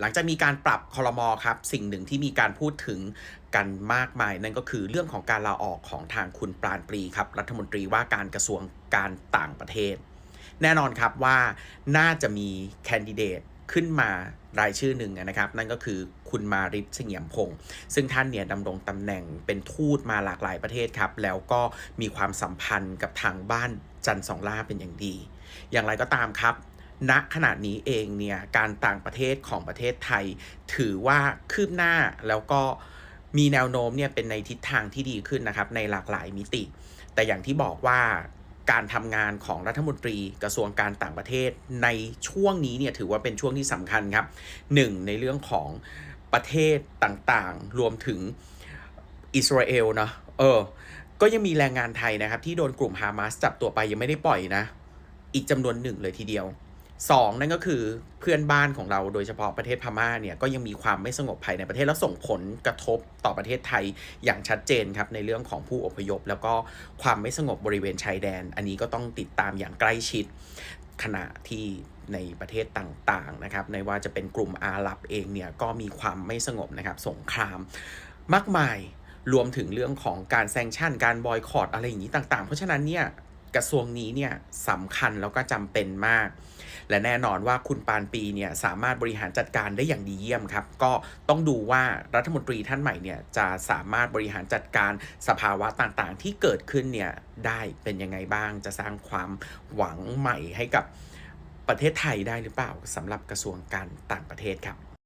หลังจากมีการปรับคอรมอครับ สิ่งหนึ่งที่มีการพูดถึงกันมากมาย นั่นก็คือเรื่องของการลาออกของทางคุณปราณปรีครับ รัฐมนตรีว่าการกระทรวงการต่างประเทศ แน่นอนครับว่าน่าจะมีแคนดิเดตขึ้นมารายชื่อหนึ่งนะครับ นั่นก็คือคุณมาริศเสียมพงศ์ซึ่งท่านเนี่ยดำรงตำแหน่งเป็นทูตมาหลากหลายประเทศครับ แล้วก็มีความสัมพันธ์กับทางบ้านจันทร์สองล่าเป็นอย่างดี อย่างไรก็ตามครับ ณขณะนี้เองเนี่ยการต่างประเทศของประเทศไทย ถือว่าคืบหน้าแล้วก็มีแนวโน้มเนี่ยเป็นในทิศทางที่ดีขึ้นนะครับในหลากหลายมิติ แต่อย่างที่บอกว่าการทำงานของรัฐมนตรีกระทรวงการต่างประเทศในช่วงนี้เนี่ยถือว่าเป็นช่วงที่สำคัญครับหนึ่งในเรื่องของประเทศต่างๆ รวมถึงอิสราเอลนะ เออ ก็ยังมีแรงงานไทยนะครับ ที่โดนกลุ่มฮามาสจับตัวไปยังไม่ได้ปล่อยนะ อีกจำนวนหนึ่งเลยทีเดียว สองนั่นก็คือเพื่อนบ้านของเราโดยเฉพาะประเทศพม่าเนี่ยก็ยังมีความไม่สงบภายในประเทศและส่งผลกระทบต่อประเทศไทยอย่างชัดเจนครับในเรื่องของผู้อพยพ แล้วก็ความไม่สงบบริเวณชายแดน อันนี้ก็ต้องติดตามอย่างใกล้ชิดขณะที่ในประเทศต่างๆนะครับในว่าจะเป็นกลุ่มอาหรับเองเนี่ยก็มีความไม่สงบนะครับสงครามมากมายรวมถึงเรื่องของการแซงชั่นการบอยคอรดอะไรอย่างนี้ต่างๆ เพราะฉะนั้นเนี่ย กระทรวงนี้เนี่ยสำคัญแล้วก็จำเป็นมาก และแน่นอนว่าคุณปานปีเนี่ยสามารถบริหารจัดการได้อย่างดีเยี่ยมครับ ก็ต้องดูว่ารัฐมนตรีท่านใหม่เนี่ยจะสามารถบริหารจัดการสภาวะต่างๆ ที่เกิดขึ้นเนี่ยได้เป็นยังไงบ้าง จะสร้างความหวังใหม่ให้กับประเทศไทยได้หรือเปล่าสำหรับกระทรวงการต่างประเทศครับ